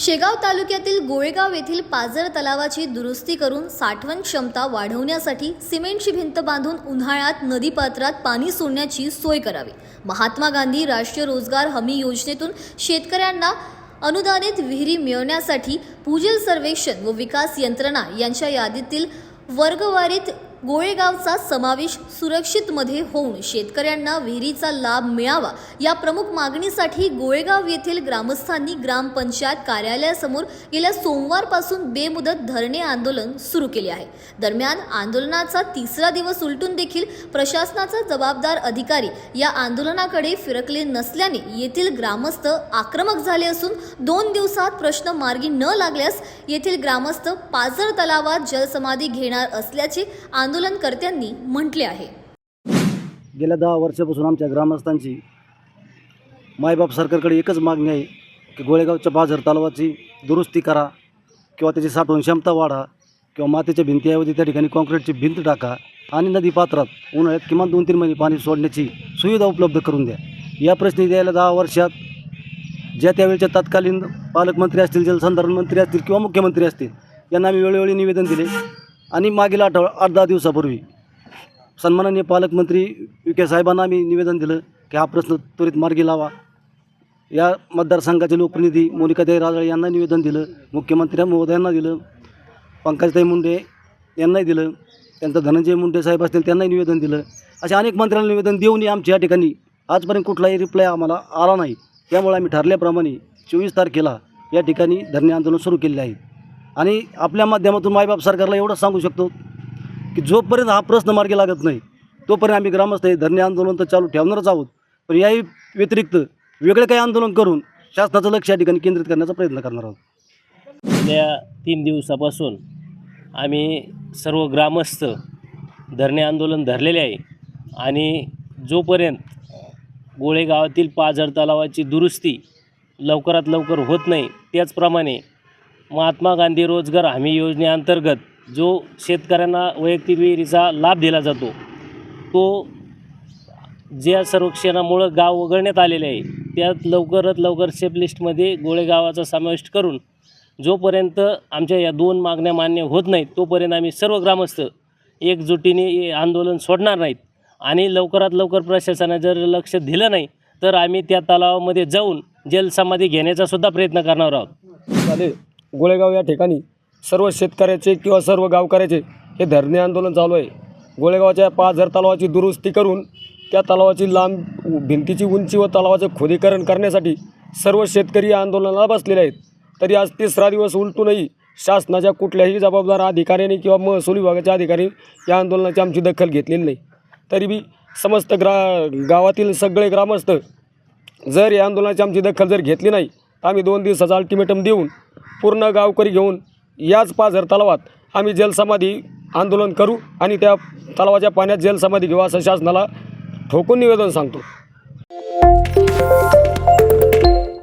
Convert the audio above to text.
शेगाव तालुक्यातील गोळेगाव येथील पाझर तलावाची दुरुस्ती करून साठवण क्षमता वाढवण्यासाठी सिमेंटची भिंत बांधून उन्हाळ्यात नदीपात्रात पाणी सोडण्याची सोय करावी. महात्मा गांधी राष्ट्रीय रोजगार हमी योजनेतून शेतकऱ्यांना अनुदानित विहिरी मिळवण्यासाठी पूजल सर्वेक्षण व विकास यंत्रणा यांच्या यादीतील वर्गवारीत गोळेगावचा समावेश सुरक्षितमध्ये होऊन शेतकऱ्यांना विहिरीचा लाभ मिळावा या प्रमुख मागणीसाठी गोळेगाव येथील ग्रामस्थांनी ग्रामपंचायत कार्यालयासमोर गेल्या सोमवारपासून बेमुदत धरणे आंदोलन सुरू केले आहे. दरम्यान आंदोलनाचा तिसरा दिवस उलटून देखील प्रशासनाचा जबाबदार अधिकारी या आंदोलनाकडे फिरकले नसल्याने येथील ग्रामस्थ आक्रमक झाले असून दोन दिवसात प्रश्न मार्गी न लागल्यास येथील ग्रामस्थ पाझर तलावात जलसमाधी घेणार असल्याचे आंदोलनकर्त्यांनी म्हटले आहे. गेल्या दहा वर्षापासून आमच्या ग्रामस्थांची मायबाप सरकारकडे एकच मागणी आहे की गोळेगावच्या बाजार तलावाची दुरुस्ती करा किंवा त्याची साठवण क्षमता वाढा किंवा मातीच्या भिंतीऐवजी त्या ठिकाणी कॉन्क्रीटची भिंत टाका आणि नदीपात्रात उन्हाळ्यात किमान दोन तीन महिने पाणी सोडण्याची सुविधा उपलब्ध करून द्या. या प्रश्नी द्यायला दहा वर्षात ज्या त्यावेळच्या तत्कालीन पालकमंत्री असतील जलसंधारण मंत्री असतील किंवा मुख्यमंत्री असतील यांना आम्ही वेळोवेळी निवेदन दिले. आणि मागील आठवडा आठ दहा दिवसापूर्वी सन्माननीय पालकमंत्री विखे साहेबांना आम्ही निवेदन दिलं की हा प्रश्न त्वरित मार्गी लावा. या मतदारसंघाचे लोकप्रतिनिधी मोनिकाताई राजाळे यांना निवेदन दिलं मुख्यमंत्री महोदयांना दिलं पंकजताई मुंडे यांनाही दिलं त्यांचं धनंजय मुंडे साहेब असतील त्यांनाही निवेदन दिलं. अशा अनेक मंत्र्यांना निवेदन देऊनही आमच्या या ठिकाणी आजपर्यंत कुठलाही रिप्लाय आम्हाला आला नाही. त्यामुळे आम्ही ठरल्याप्रमाणे चोवीस तारखेला या ठिकाणी धरणे आंदोलन सुरू केले आहे. आणि आपल्या माध्यमातून मायबाप सरकारला एवढं सांगू शकतो की जोपर्यंत हा प्रश्न मार्गी लागत नाही तोपर्यंत आम्ही ग्रामस्थ हे धरणे आंदोलन तर चालू ठेवणारच आहोत. पण याही व्यतिरिक्त वेगळे काही आंदोलन करून शासनाचं लक्ष या ठिकाणी केंद्रित करण्याचा प्रयत्न करणार आहोत. गेल्या तीन दिवसापासून आम्ही सर्व ग्रामस्थ धरणे आंदोलन धरलेले आहे आणि जोपर्यंत गोळेगावातील पाझर तलावाची दुरुस्ती लवकरात लवकर होत नाही त्याचप्रमाणे महात्मा गांधी रोजगार हमी योजनेअंतर्गत जो शेतकऱ्यांना वैयक्तिक विहिरीचा लाभ दिला जातो तो ज्या सर्वेक्षणामुळं गाव वगळण्यात आलेले आहे त्यात लवकरात लवकर सेफ लिस्टमध्ये गोळेगावाचा समाविष्ट करून जोपर्यंत आमच्या या दोन मागण्या मान्य होत नाहीत तोपर्यंत आम्ही सर्व ग्रामस्थ एकजुटीने आंदोलन सोडणार नाहीत आणि लवकरात लवकर प्रशासनाने जर लक्ष दिलं नाही तर आम्ही त्या तलावामध्ये जाऊन जलसमाधी घेण्याचा सुद्धा प्रयत्न करणार आहोत. चालेल. गोळेगाव या ठिकाणी सर्व शेतकऱ्याचे किंवा सर्व गावकऱ्याचे हे धरणे आंदोलन चालू आहे. गोळेगावच्या पाझर तलावाची दुरुस्ती करून त्या तलावाची लांब भिंतीची उंची व तलावाचं खोदीकरण करण्यासाठी सर्व शेतकरी या आंदोलनाला बसलेले आहेत. तरी आज तिसरा दिवस उलटूनही शासनाच्या कुठल्याही जबाबदार अधिकाऱ्यांनी किंवा महसूल विभागाच्या अधिकारी या आंदोलनाची आमची दखल घेतलेली नाही. तरी बी समस्त ग्रा गावातील सगळे ग्रामस्थ जर या आंदोलनाची आमची दखल जर घेतली नाही तर आम्ही दोन दिवसाचा अल्टिमेटम देऊन पूर्ण गावकरी घेऊन याच पाझर तलावात आम्ही जलसमाधी आंदोलन करू आणि त्या तलावाच्या पाण्यात जलसमाधी घेऊ असं शासनाला ठोकून निवेदन सांगतो.